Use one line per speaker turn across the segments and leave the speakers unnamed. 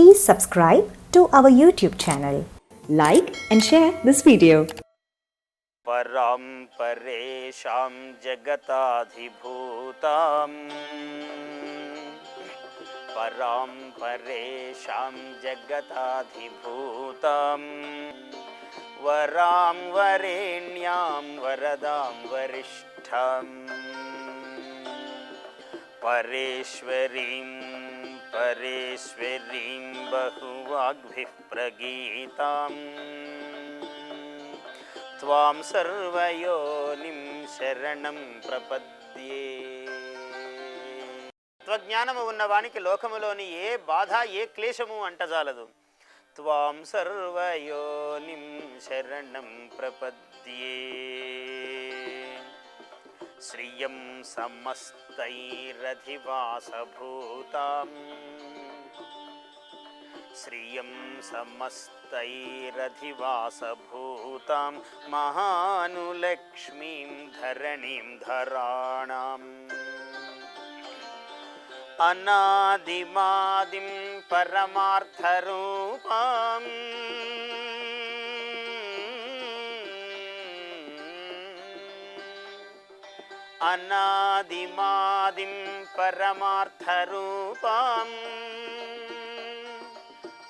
Please subscribe to our YouTube channel. Like and share this video.
परां परेषां जगताधिभूताम् परां परेषां जगताधिभूताम् वरां वरेण्यां वरदां वरिष्ठाम् परेश्वरीं परेश्वरीं बहुवाग्भिः प्रगीताम् त्वां సర్వయోనిం శరణం ప్రపద్యే తత్వజ్ఞానము ఉన్నవానికి లోకములోని ఏ బాధ ఏ క్లేశము అంటజాలదు త్వాం సర్వయోనిం శరణం ప్రపద్యే श्रियं समस्तैरधिवासभूताम्। श्रियं समस्तैरधिवासभूतां महानुलक्ष्मीं धरणीं धराणाम्। अनादिमादिं परमार्थरूपाम्। अनादिमादिं परमार्थरूपाम्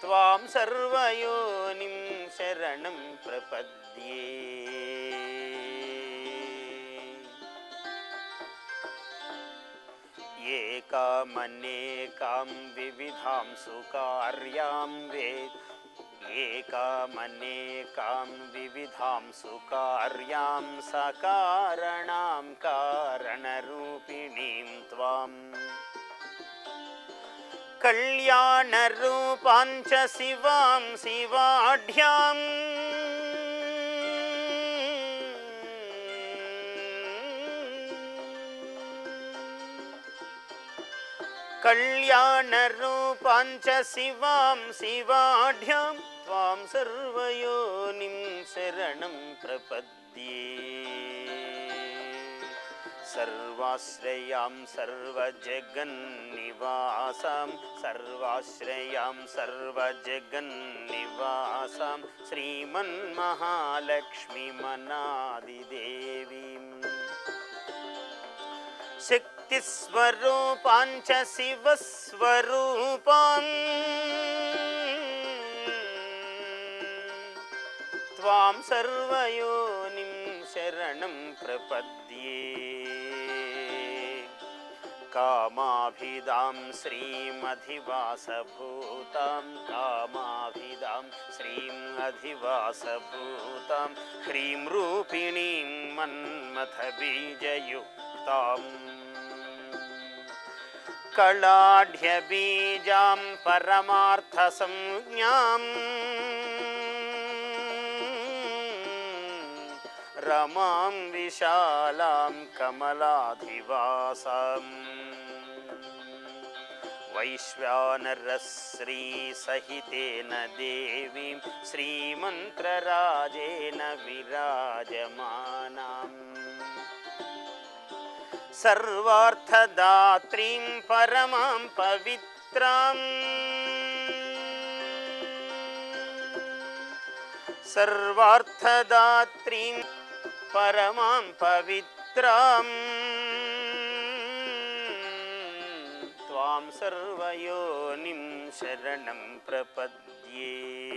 त्वां सर्वयोनिं शरणं प्रपद्ये एकामनेकां विविधां सुकार्यां वेत् एकामनेकां विविधां सुकार्यां सकारणां कारणरूपिणीं त्वाम् कल्याणरूपाञ्च शिवां शिवाढ्याम् कल्याणरूपाञ्च शिवां शिवाढ्यां त्वां सर्वयोनिं शरणं प्रपद्ये। सर्वाश्रयां सर्वजगन्निवासां सर्वाश्रयां सर्वजगन्निवासां श्रीमन्महालक्ष्मीमनादिदेवीम् शक्तिस्वरूपाञ्च शिवस्वरूपाम् त्वां सर्वयोनिं शरणं प्रपद्ये। कामाभिदां श्रीमधिवासभूतां कामाभिदां श्रीम् अधिवासभूतां ह्रीं रूपिणीं मन्मथबीजयुक्ताम्। कलाढ्यबीजां परमार्थसंज्ञाम् रमां विशालां कमलाधिवासाम् वैश्वानरश्रीसहितेन देवीं श्रीमन्त्रराजेन विराजमानाम्। सर्वार्थदात्रीं परमां पवित्राम् सर्वार्थदात्रीं परमां पवित्राम्। त्वां सर्वयोनिं शरणं प्रपद्ये।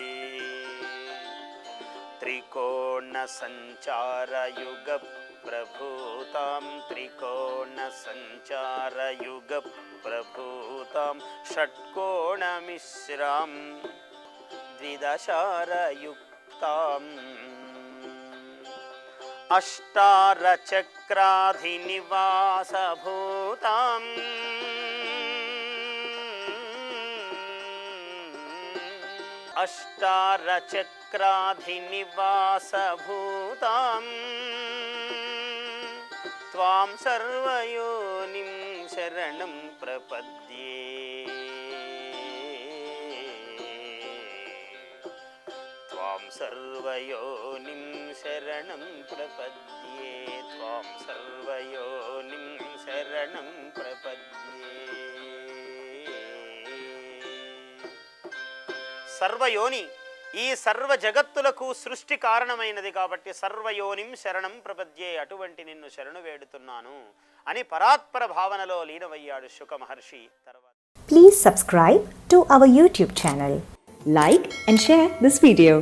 त्रिकोणसञ्चारयुगप्रभूतां त्रिकोणसञ्चारयुगप्रभूतां षट्कोणमिश्रां द्विदशारयुक्ताम् अष्टारचक्राधिनिवासभूताम्। अष्टारचक्राधिनिवासभूताम्। त्वां सर्वयोनिं शरणं प्रपद्ये सर्वयोनिं शरणं प्रपद्ये त्वां सर्वयोनिं शरणं प्रपद्ये సర్వయోని ఈ సర్వ జగత్తులకు సృష్టి కారణమైనది కాబట్టి సర్వయోనిం శరణం ప్రపద్యే అటువంటి నిన్ను శరణు వేడుతున్నాను అని పరాత్పర భావనలో లీనమయ్యాడు శుక మహర్షి తర్వాత
Please subscribe to our YouTube channel. Like and share this video.